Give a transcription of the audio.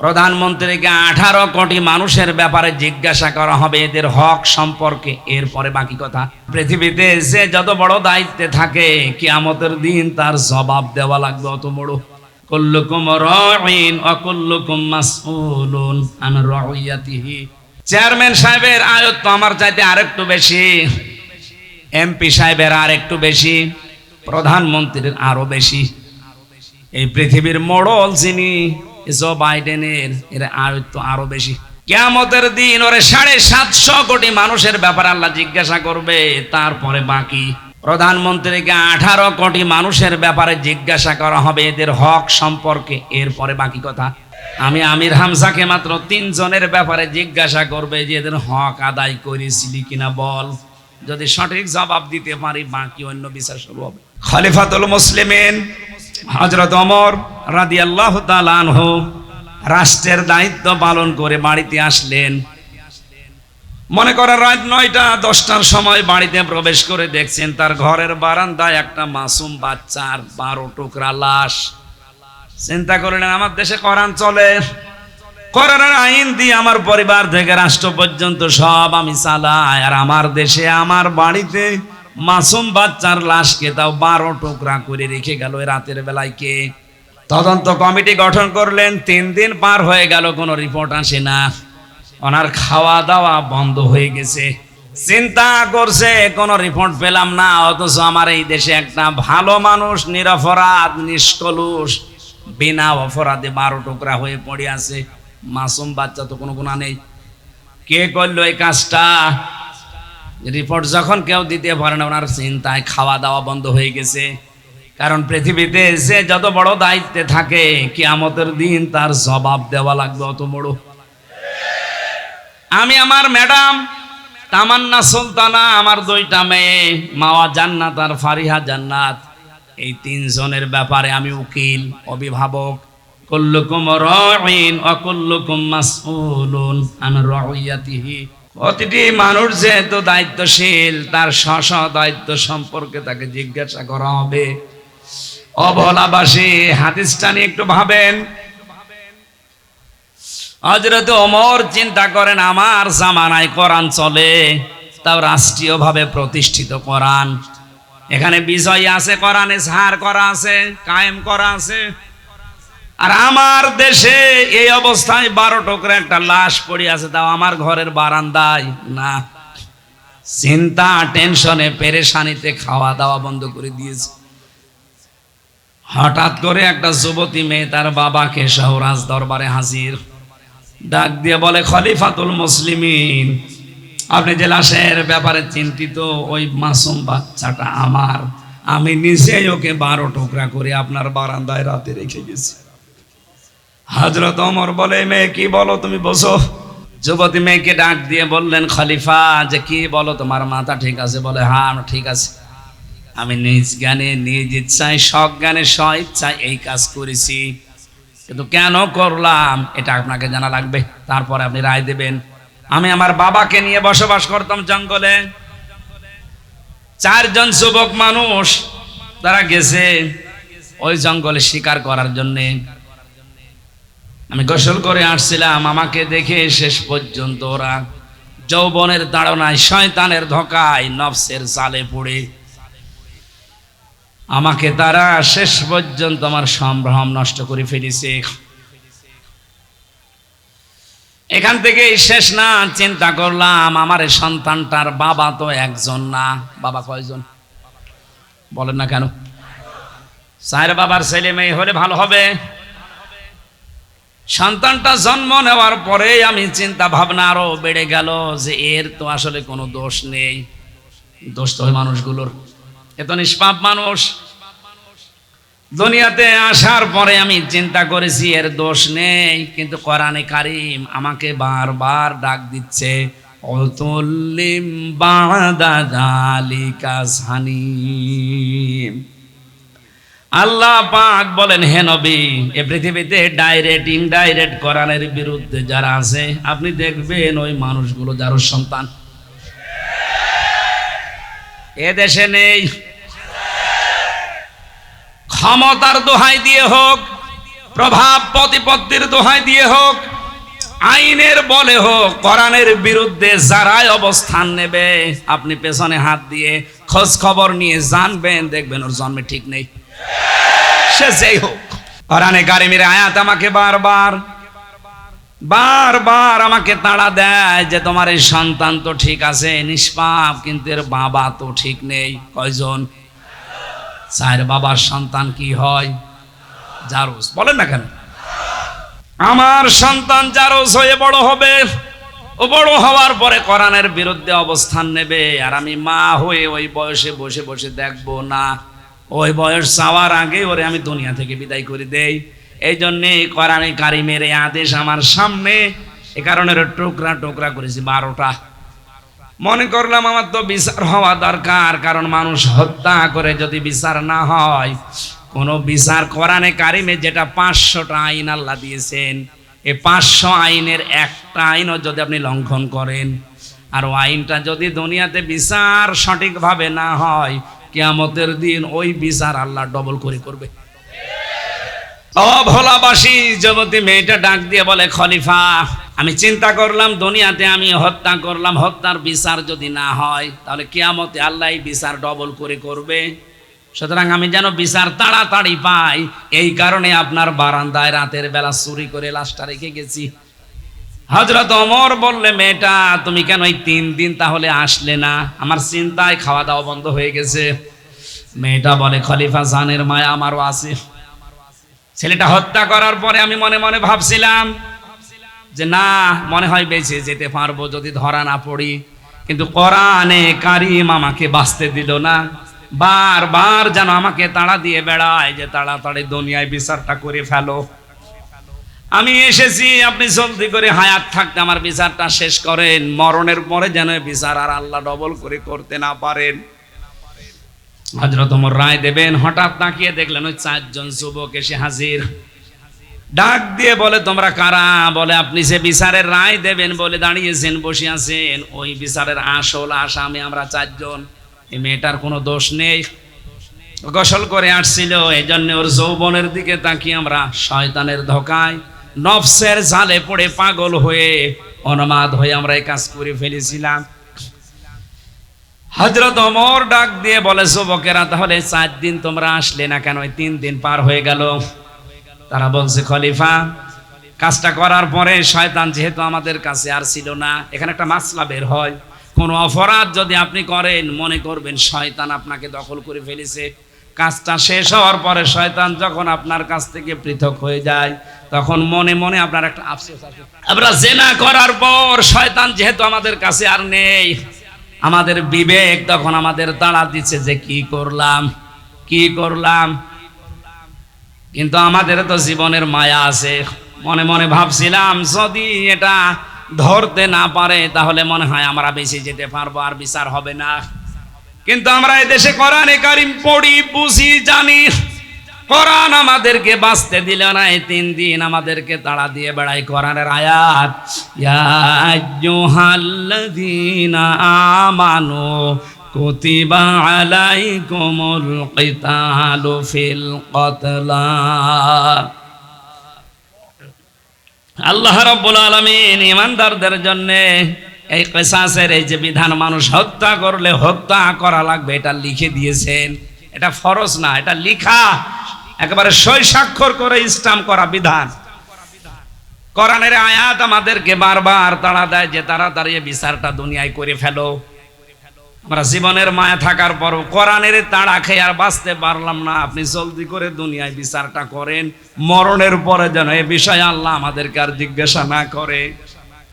প্রধানমন্ত্রীকে আঠারো কোটি মানুষের ব্যাপারে জিজ্ঞাসা করা হবে, এদের হক সম্পর্কে। এরপরে বাকি কথা। পৃথিবীতে যে যত বড় দায়িত্বে থাকে, কিয়ামতের দিন তার জবাব দেওয়া লাগবে অত বড়। কুল্লুকুম রাইন অকুল্লুকুম মাসউলুন আন রাইয়াতিহি চেয়ারম্যান সাহেবের আয়ত্ত আমার চাইতে আরেকটু বেশি। এমপি সাহেবের আর একটু বেশি। প্রধানমন্ত্রীর আরও বেশি। এই পৃথিবীর মোড়ল যিনি জো বাইডেনের এর আয়ত্ত আরও বেশি। কেয়ামতের দিন ওরে সাড়ে সাতশো কোটি মানুষের ব্যাপারে আল্লাহ জিজ্ঞাসা করবে, তারপরে বাকি। প্রধানমন্ত্রীকে আঠারো কোটি মানুষের ব্যাপারে জিজ্ঞাসা করা হবে এদের হক সম্পর্কে, এরপরে বাকি কথা। আমি আমির হামজাকে মাত্র তিনজনের ব্যাপারে জিজ্ঞাসা করবে যে এদের হক আদায় করেছিলি কিনা বল। যদি সঠিক জবাব দিতে পারি, বাকি অন্য বিচার শুরু হবে। খলিফাতুল মুসলিমিন হজরত অমর রাদি আল্লাহ রাষ্ট্রের দায়িত্ব পালন করে বাড়িতে আসলেন। মনে করেন রাত নয়টা, দশটার সময় বাড়িতে প্রবেশ করে দেখছেন তার ঘরের বারান্দায় একটা মাসুম বাচ্চার বারো টুকরা লাশ। চিন্তা করলেন, আমার দেশে করান চলে। কোরআনের আইন দিয়ে আমার পরিবার থেকে রাষ্ট্র পর্যন্ত সব আমি চালাই। আর আমার দেশে আমার বাড়িতে মাসুম বাচ্চার লাশকে তাও বারো টুকরা করে রেখে গেল। রাতের বেলায় কে তদন্ত কমিটি গঠন করলেন, তিন দিন পার হয়ে গেল, কোনো রিপোর্ট আসে না। ওনার খাওয়া দাওয়া বন্ধ হয়ে গেছে। চিন্তা করছে, কোনো রিপোর্ট পেলাম না, অথচ আমার এই দেশে একটা ভালো মানুষ, নিরপরাধ, নিষ্কলুষ, বিনা অপরাধে বারো টুকরা হয়ে পড়ে আছে। মাসুম বাচ্চা তো কোনো গুণা নেই। কে করল এই কাজটা? রিপোর্ট যখন কেউ দিতে পারে না, ওনার চিন্তায় খাওয়া দাওয়া বন্ধ হয়ে গেছে। কারণ পৃথিবীতে যে যত বড় দায়িত্বে থাকে, কিয়ামতের দিন তার জবাব দেওয়া লাগবে অত বড়। আমি আমার ম্যাডাম, তামান্না সুলতানা, আমার দুইটা মেয়ে, মাওয়া জান্নাত আর ফারিহা জান্নাত। এই তিনজনের ব্যাপারে আমি উকিল, অভিভাবক। কুল্লুকুম রাইন অকুল্লুকুম মাসউলুন আন রাইয়াতিহি প্রতিটি মানুষ যেহেতু দায়িত্বশীল, তার স্ব দায়িত্ব সম্পর্কে তাকে জিজ্ঞাসা করা হবে। অবলাবাসী, হাদিসটা নিয়ে একটু ভাবেন। হজরত ওমর চিন্তা করেন, আমার জামানায় কোরআন চলে, তাও রাষ্ট্রীয়ভাবে প্রতিষ্ঠিত কোরআন। এখানে বিজয় আছে, কোরআনে সার করা আছে, কায়েম করা আছে। আর আমার দেশে এই অবস্থায় বারো টুকরা একটা লাশ পড়ে আছে, তাও আমার ঘরের বারান্দায়। না, চিন্তা, টেনশনে, পেরেশানিতে খাওয়া দাওয়া বন্ধ করে দিয়েছে। হঠাৎ করে একটা যুবতী মেয়ে তার বাবাকে সহ রাজ দরবারে হাজির। ডাক দিয়ে বলে, খলিফাতুল মুসলিমিন, আপনি যে লাশের ব্যাপারে চিন্তিত, ওই মাসুম বাচ্চাটা আমার। আমি নিজেই ওকে বারো টুকরা করে আপনার বারান্দায় রাতে রেখে গেছি। হজরত অমর বলে মেয়ে, কি বলো তুমি বসো যুবতী মেয়েকে ডাক দিয়ে বললেন, খলিফা, যে কি বলো, তোমার মাথা ঠিক আছে? বলে হ্যাঁ ঠিক আছে। আমি নিজ জ্ঞানে নিজ ইচ্ছায়, সব জ্ঞানে স্ব ইচ্ছায় এই কাজ করেছি। কিন্তু কেন করলাম, এটা আপনাকে জানা লাগবে। তারপরে আপনি রায় দেবেন। আমি আমার বাবাকে নিয়ে বসবাস করতাম জঙ্গলে। চারজন যুবক মানুষ, তারা গেছে ওই জঙ্গলে শিকার করার জন্যে। আমি গোসল করে আসছিলাম, আমাকে দেখে শেষ পর্যন্ত ওরা যৌবনের তাড়নায় শয়তানের ধোকায়, নফসের জালে পড়ে। আমাকে তারা শেষ পর্যন্ত আমার সম্ভ্রম নষ্ট করে ফেলেছে। এখান থেকে শেষ না, চিন্তা করলাম, আমার এই সন্তানটার বাবা তো একজন না। বাবা কয়জন? বলেন না কেন? সাহের বাবার ছেলে মেয়ে হলে ভালো হবে। সন্তানটা জন্ম নেওয়ার পরে আমি চিন্তা ভাবনা আরও বেড়ে গেল যে এর তো আসলে কোনো দোষ নেই। দোষ তো মানুষগুলোর। এত নিষ্পাপ মানুষ। দুনিয়াতে আসার পরে আমি চিন্তা করেছি, এর দোষ নেই, কিন্তু কোরআনে কারিম আমাকে বারবার ডাক দিচ্ছে, অতুল্লিম বাদা জালিকা সানিম। আল্লাহ পাক বলেন, হে নবী, এ পৃথিবীতে ডাইরেক্ট ইনডাইরেক্ট কোরআনের বিরুদ্ধে যারা আছে, আপনি দেখবেন ওই মানুষগুলো যার সন্তান। এ দেশে নেই ক্ষমতার দোহাই দিয়ে হোক, প্রভাব প্রতিপত্তির দোহাই দিয়ে হোক, আইনের বলে হোক, কোরআনের বিরুদ্ধে যারাই অবস্থান নেবে, আপনি পেছনে হাত দিয়ে খোঁজ খবর নিয়ে জানবেন, দেখবেন ওর জন্মে ঠিক নেই। সে যেই হোক, কোরআনে কারিমের আয়াত আমাকে বারবার বারবার আমাকে তাড়া দেয় যে তোমার এই সন্তান তো ঠিক আছে, নিষ্পাপ, কিন্তু এর বাবা তো ঠিক নেই। কয়জন? চার বাবার সন্তান কি হয়? জারুস। বলেন না কেন? আমার সন্তান জারুস হয়ে বড় হবে। বড় হওয়ার পরে কোরআনের বিরুদ্ধে অবস্থান নেবে। আর আমি মা হয়ে ওই বয়সে বসে বসে দেখব না। ওই বয়স চাওয়ার আগে ওরে আমি দুনিয়া থেকে বিদায় করে দেই। এই জন্যে কোরআনে কারিমের এই আদেশ আমার সামনে। এ কারণে টুকরা টুকরা করেছি বারোটা। মনে করলাম আমার তো বিচার হওয়া দরকার, কারণ মানুষ হত্যা করে যদি বিচার না হয়, কোনো বিচার কোরআনে কারিমে যেটা পাঁচশোটা আইন আল্লাহ দিয়েছেন এই পাঁচশো আইনের একটা আইনও যদি আপনি লঙ্ঘন করেন, আর আইনটা যদি দুনিয়াতে বিচার সঠিকভাবে না হয়, কেয়ামতের দিন ওই বিচার আল্লাহ ডবল করে করবে। ও ভোলাবাসী যুবতী মেয়েটা ডাক দিয়ে বলে, খলিফা আমি চিন্তা করলাম, দুনিয়াতে আমি হত্যা করলাম, হত্যার বিচার যদি না হয়, তাহলে কেয়ামতে আল্লাহ বিচার ডবল করে করবে। সুতরাং আমি যেন বিচার তাড়াতাড়ি পাই, এই কারণে আপনার বারান্দায় রাতের বেলা চুরি করে লাশটা রেখে গেছি। হজরত অমর বললে, মেয়েটা, তুমি কেন এই তিন দিন তাহলে আসলে না? আমার চিন্তায় খাওয়া দাওয়া বন্ধ হয়ে গেছে। মেয়েটা বলে, খলিফা জানের মায়া আমারও আছে। ছেলেটা হত্যা করার পরে আমি মনে মনে ভাবছিলাম যে না, মনে হয় বেঁচে যেতে পারব যদি ধরা না পড়ি। কিন্তু কোরআনে কারিম আমাকে বাঁচতে দিল না। বারবার যেন আমাকে তাড়া দিয়ে বেড়ায় যে তাড়াতাড়ি দুনিয়ায় বিচারটা করে ফেলো। আমি এসেছি, আপনি জলদি করে হায়াত থাকতে আমার বিচারটা শেষ করেন। মরণের পরে যেন বিচার আর আল্লাহ ডবল করে করতে না পারেন। হজরত রায় দেবেন, হঠাৎ তাকিয়ে দেখলেন ওই চারজন যুবক এসে হাজির। ডাক দিয়ে বলে, তোমরা কারা? বলে, আপনি যে বিচারের রায় দেবেন বলে দাঁড়িয়েছেন, বসে আছেন, ওই বিচারের আসল আসামি আমরা চারজন। এই মেয়েটার কোনো দোষ নেই। গোসল করে আসছিল এই জন্য ওর যৌবনের দিকে তাকিয়ে আমরা শয়তানের ধোকায়, নফসের জালে পড়ে পাগল হয়ে অনমাদ হয়ে আমরা এই কাজ করে ফেলেছিলাম। হজরত অমর ডাক দিয়ে বলে, যুবকেরা, তাহলে চার দিন তোমরা আসলে না কেন? তিন দিন পার হয়ে গেল। তারা বলছে, খলিফা, কাজটা করার পরে শয়তান যেহেতু আমাদের কাছে আর ছিল না, এখানে একটা মাসলা বের হয়। কোনো অপরাধ যদি আপনি করেন, মনে করবেন শয়তান আপনাকে দখল করে ফেলেছে। কাজটা শেষ হওয়ার পরে শয়তান যখন আপনার কাছ থেকে পৃথক হয়ে যায়, তখন মনে মনে আপনার একটা আফসোস আসে। আমরা জেনা করার পর শয়তান যেহেতু আমাদের কাছে আর নেই, আমাদের বিবেক তখন আমাদের তাড়া দিচ্ছে যে, কি করলাম? কি করলাম? কিন্তু আমাদের তো জীবনের মায়া আছে। মনে মনে ভাবছিলাম, যদি এটা ধরতে না পারে, তাহলে মনে হয় আমরা বেঁচে যেতে পারব, আর বিচার হবে না। কিন্তু আমরা দেশে কোরআনে কারিম পড়ি, বুঝি, জানি। কোরআন আমাদেরকে বাঁচতে দিল না এই তিন দিন আমাদেরকে তাড়া দিয়ে বেড়াই কোরআনের আয়াত। ইয়া কুতিবা আলাইকুমুল কিতালু ফিল কতলা আল্লাহ রাব্বুল আলামিন ইমানদারদের জন্য এই কেসাসের, এই যে বিধান, মানুষ হত্যা করলে হত্যা করা লাগবে, এটা লিখে দিয়েছেন। এটা ফরজ না, এটা লিখা। একেবারে সই স্বাক্ষর করে ইসলাম করা বিধান। কোরআনের আয়াত আমাদেরকে বারবার তাড়া দেয় যে তাড়াতাড়ি এই বিচারটা দুনিয়ায় করে ফেলো। আমরা জীবনের মায়া থাকার পর কোরআনের তাড়া খেয়ে আর বাঁচতে পারলাম না। আপনি জলদি করে দুনিয়ায় বিচারটা করেন। মরণের পরে যেন এ বিষয়ে আল্লাহ আমাদেরকে আর জিজ্ঞাসা না করে।